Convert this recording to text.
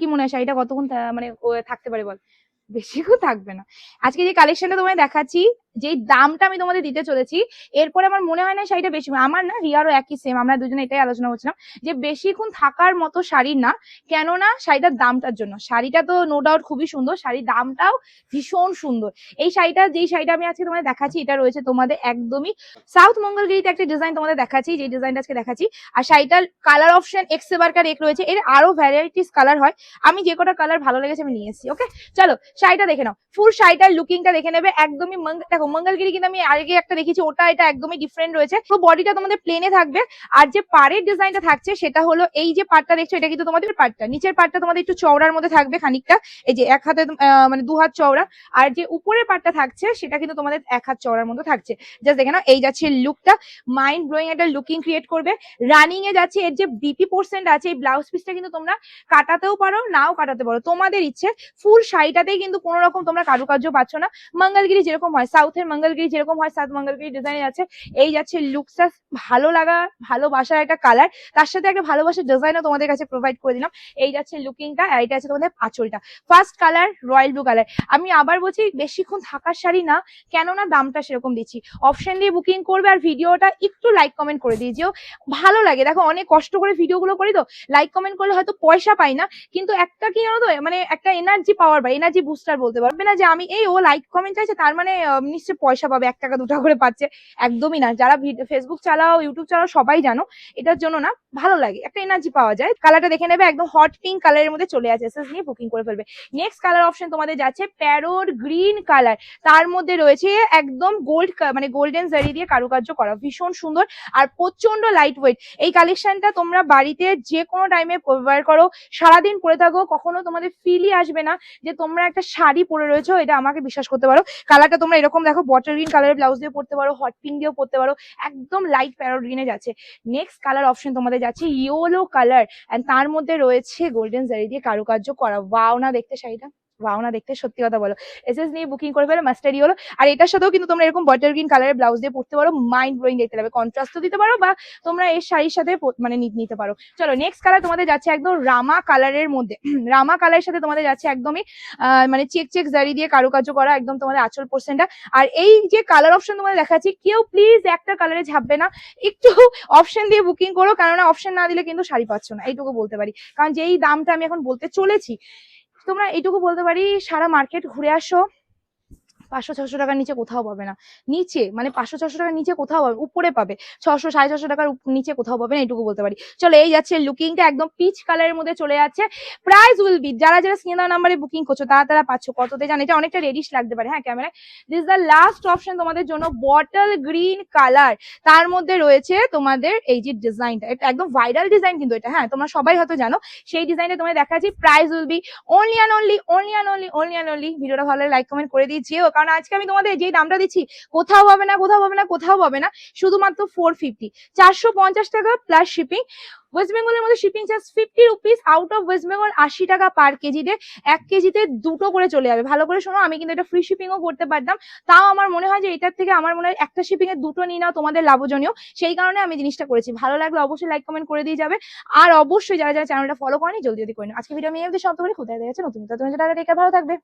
কি মনে হয়? শাড়িটা কতক্ষণ মানে থাকতে পারে বল? বেশিক্ষণ থাকবে না। আজকে যে কালেকশনটা তোমায় দেখাচ্ছি যেই দামটা আমি তোমাদের দিতে চলেছি, এরপরে আমার মনে হয় না শাড়িটা বেশি, আমার না রিয়ারও একই সেম আমরা দুজনে এটাই আলোচনা করছিলাম যে বেশিক্ষণ থাকার মতো শাড়ি না, কেননা শাড়িটার দামটার জন্য। শাড়িটা তো নো ডাউট খুবই সুন্দর, শাড়ির দামটাও ভীষণ সুন্দর। এই শাড়িটা, যেই শাড়িটা আমি আজকে তোমাদের দেখাচ্ছি, এটা রয়েছে তোমাদের একদমই সাউথ মঙ্গলগিরিতে একটা ডিজাইন তোমাদের দেখাচ্ছি যে ডিজাইনটা আজকে দেখাচ্ছি। আর শাড়িটার কালার অপশন এক্স এবারকার এক রয়েছে, এর আরও ভ্যারাইটিস কালার হয়। আমি যে কটা কালার ভালো লেগেছে আমি নিয়ে এসেছি ওকে চলো শাড়িটা দেখে নাও। ফুল শাড়িটার লুকিংটা দেখে নেবে, একদমই দেখো মঙ্গলগিরি কিন্তু আমি আগে একটা দেখেছি, ওটা, এটা একদমই ডিফারেন্ট রয়েছে। তো বডিটা তোমাদের প্লেনে থাকবে। আর যে পাড়ের ডিজাইনটা থাকছে, সেটা হলো এই যে পাটটা দেখছ, এটা কিন্তু তোমাদের পাটটা নিচের পাটটা তোমাদের একটু চওড়ার মধ্যে থাকবে খানিকটা। এই যে এক হাতে মানে দু হাত চওড়া। আর যে উপরের পাটটা থাকছে, সেটা কিন্তু তোমাদের এক হাত চওড়ার মধ্যে থাকছে। জাস্ট দেখে নাও, এই যাচ্ছে লুকটা মাইন্ড ব্লোয়িং একটা লুকিং ক্রিয়েট করবে। রানিং এ যাচ্ছে, এর যে বিপি পোর্সেন্ট আছে, এই ব্লাউজ পিসটা কিন্তু তোমরা কাটাতেও পারো, নাও কাটাতে পারো। তোমাদের ইচ্ছে ফুল শাড়িটাতেই কিন্তু কোনো রকম তোমরা কারুকার্য পাচ্ছ না। মঙ্গলগিরি যেরকম হয় সাউথের মঙ্গলগিরি যেরকম হয় সাউথ মঙ্গলগিরি ডিজাইন আছে এই যাচ্ছে লুকসটা ভালো লাগা ভালোবাসার একটা কালার তার সাথে একটা ভালোবাসার ডিজাইনও তোমাদের কাছে প্রোভাইড করে দিলাম। এই যাচ্ছে লুকিংটা এটা আছে তোমাদের আঁচলটা first colour royal blue colour আমি আবার বলছি, বেশিক্ষণ থাকার শাড়ি না, কেননা দামটা সেরকম দিচ্ছি। অপশন দিয়ে বুকিং করবে আর ভিডিওটা একটু লাইক কমেন্ট করে দিয়ে যেও। ভালো লাগে। দেখো, অনেক কষ্ট করে ভিডিওগুলো করি তো লাইক কমেন্ট করলে হয়তো পয়সা পাই না। কিন্তু একটা কি জানো তো মানে একটা এনার্জি পাওয়ার পাই এনার্জি বুস্টার বলতে পারবে না যে আমি এই ও লাইক কমেন্ট চাইছে, তার মানে আহ, নিশ্চয়ই পয়সা পাবে এক টাকা দু টাকা করে পাচ্ছে একদমই না। যারা ফেসবুক চালাও ইউটিউব চালাও সবাই জানো এটার জন্য না ভালো লাগে একটা এনার্জি পাওয়া যায়। কালারটা দেখে নেবে একদম হট পিঙ্ক কালারের মধ্যে চলে আছে এসএস নিয়ে বুকিং করে ফেলবে। নেক্সট কালার অপশন তোমাদের যাচ্ছে প্যারোর গ্রিন কালার তার মধ্যে রয়েছে একদম গোল্ড মানে গোল্ডেন জারি দিয়ে কারুকার্য করা ভীষণ সুন্দর আর প্রচণ্ড লাইট ওয়েট এই কালেকশনটা তোমরা বাড়িতে যে কোনো টাইমে ব্যবহার করো সারাদিন পরে থাকো কখনো তোমাদের ফিলই আসবে না যে তোমরা একটা শাড়ি পরে রয়েছো এটা আমাকে বিশ্বাস করতে পারো। কালারটা তোমরা এরকম দেখো বটল গ্রিন কালারের ব্লাউজ দিয়ে পরতে পারো হট পিঙ্ক দিয়েও পরতে পারো, একদম লাইট প্যারোট গ্রিনে যাচ্ছে। নেক্সট কালার অপশন তোমাদের যাচ্ছে ইয়েলো কালার এন্ড তার মধ্যে রয়েছে গোল্ডেন জারি দিয়ে কারুকার্য করা। ওয়াও না দেখতে শাড়িটা। ওয়াও না, দেখতে সত্যি কথা বলো। এসএস নিয়ে বুকিং করে ফেলো মাস্টারি হলো। আর এটার সাথেও কিন্তু তোমরা এরকম বটার গ্রিন কালারের ব্লাউজ দিয়ে পরতে পারো মাইন্ড ব্লোয়িং দেখতে লাগবে। কন্ট্রাস্টও দিতে পারো বা তোমরা এর শাড়ির সাথে মানে নিতে পারো। চলো নেক্সট কালার তোমাদের যাচ্ছে একদম রামা কালারের মধ্যে। রামা কালারের সাথে তোমাদের যাচ্ছে একদমই মানে চেক চেক জারি দিয়ে কারুকার্য করা, একদম তোমাদের আঁচল পোর্শনটা আর এই যে কালার অপশন তোমাদের দেখাচ্ছি, কেউ প্লিজ একটা কালারে ঝাপবে না। একটু অপশন দিয়ে বুকিং করো, কেননা অপশন না দিলে কিন্তু শাড়ি পাচ্ছ না। এইটুকু বলতে পারি। কারণ যেই দামটা আমি এখন বলতে চলেছি তোমরা এইটুকু বলতে পারি সারা মার্কেট ঘুরে আসো। পাঁচশো ছশো টাকার নিচে কোথাও পাবে না। নিচে মানে পাঁচশো ছশো টাকার নিচে কোথাও পাবে, উপরে পাবে। ছশো, সাড়ে ছশো টাকার নিচে কোথাও পাবে না, এইটুকু বলতে পারি। চলো, এই যাচ্ছে লুকিংটা একদম পিচ কালারের মধ্যে চলে যাচ্ছে। প্রাইস উইল বি যারা যারা স্ক্রিন নাম্বারে বুকিং করছ, তারা তারা পাচ্ছ কততে জানো? এটা অনেকটা রেডিশ লাগতে পারে হ্যাঁ ক্যামেরায় দিস দ্য লাস্ট অপশন তোমাদের জন্য বটল গ্রিন কালার তার মধ্যে রয়েছে তোমাদের এই যে ডিজাইনটা এটা একদম ভাইরাল ডিজাইন কিন্তু এটা হ্যাঁ তোমরা সবাই হয়তো জানো। সেই ডিজাইনটা তোমাদের দেখাচ্ছি price will be only and only only and only only and only ভিডিওটা ভালো লাইক কমেন্ট করে দিয়েছিও কারণ আজকে আমি তোমাদের যেই দামটা দিচ্ছি, কোথাও পাবে না, কোথাও পাবে না, কোথাও পাবে না, শুধুমাত্র ফোর ফিফটি চারশো পঞ্চাশ টাকা প্লাস শিপিং ওয়েস্ট বেঙ্গলের মধ্যে shipping charge fifty rupees out of West Bengal আশি টাকা পার কেজিতে এক কেজিতে দুটো করে চলে যাবে। ভালো করে শোনো, আমি কিন্তু এটা ফ্রি শিপিংও করতে পারতাম। তাও আমার মনে হয় যে এটার থেকে আমার মনে হয় একটা শিপিং এর দুটো নিয়ে নাও, তোমাদের লাভজনীয়। সেই কারণে আমি জিনিসটা করেছি। ভালো লাগলে অবশ্যই লাইক কমেন্ট করে দিয়ে যাবে। আর অবশ্যই যারা যারা চ্যানেলটা ফলো করেনি, জলদি জলদি করে আজকে ভিডিও আমি সব করে। কোথায় দেখা যাচ্ছে নতুন নতুন ভালো থাকবে।